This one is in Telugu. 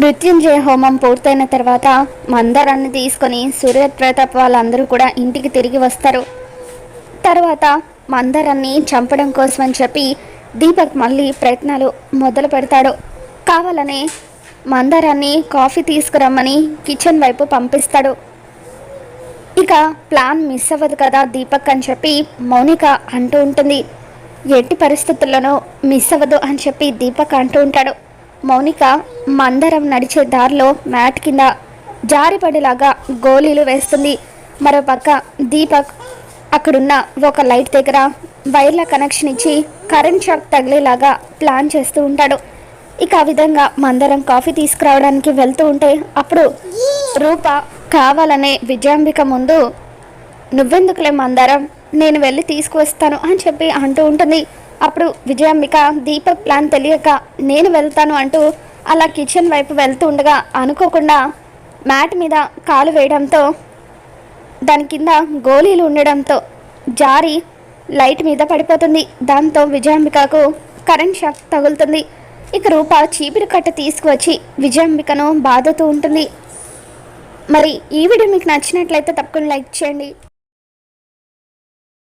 మృత్యుంజయ హోమం పూర్తయిన తర్వాత మందారాన్ని తీసుకొని సూర్యప్రతాప్ వాళ్ళందరూ కూడా ఇంటికి తిరిగి వస్తారు. తర్వాత మందారాన్ని చంపడం కోసం అని చెప్పి దీపక్ మళ్ళీ ప్రయత్నాలు మొదలు పెడతాడు. కావాలనే మందారాన్ని కాఫీ తీసుకురమ్మని కిచెన్ వైపు పంపిస్తాడు. ఇక ప్లాన్ మిస్ అవ్వదు కదా దీపక్ అని చెప్పి మౌనిక అంటూ ఉంటుంది. ఎట్టి పరిస్థితుల్లోనూ మిస్ అవ్వదు అని చెప్పి దీపక్ అంటూ ఉంటాడు. మౌనిక మందరం నడిచే దారిలో మ్యాట్ కింద జారిపడేలాగా గోళీలు వేస్తుంది. మరోపక్క దీపక్ అక్కడున్న ఒక లైట్ దగ్గర వైర్ల కనెక్షన్ ఇచ్చి కరెంట్ షాక్ తగిలేలాగా ప్లాన్ చేస్తూ ఉంటాడు. ఇక ఆ విధంగా మందరం కాఫీ తీసుకురావడానికి వెళ్తూ ఉంటే అప్పుడు రూప కావాలనే విజయాంబిక ముందు నువ్వెందుకులే మందారం? నేను వెళ్ళి తీసుకువస్తాను అని చెప్పి అంటూ ఉంటుంది. అప్పుడు విజయాంబిక దీపక్ ప్లాన్ తెలియక నేను వెళ్తాను అంటూ అలా కిచెన్ వైపు వెళ్తూ ఉండగా అనుకోకుండా మ్యాట్ మీద కాలు వేయడంతో దాని కింద గోళీలు ఉండడంతో జారి లైట్ మీద పడిపోతుంది. దాంతో విజయాంబికకు కరెంట్ షాక్ తగులుతుంది. ఇక రూప చీపిరి కట్ట తీసుకువచ్చి విజయాంబికను బాధతూ ఉంటుంది. మరి ఈ వీడియో మీకు నచ్చినట్లయితే తప్పకుండా లైక్ చేయండి.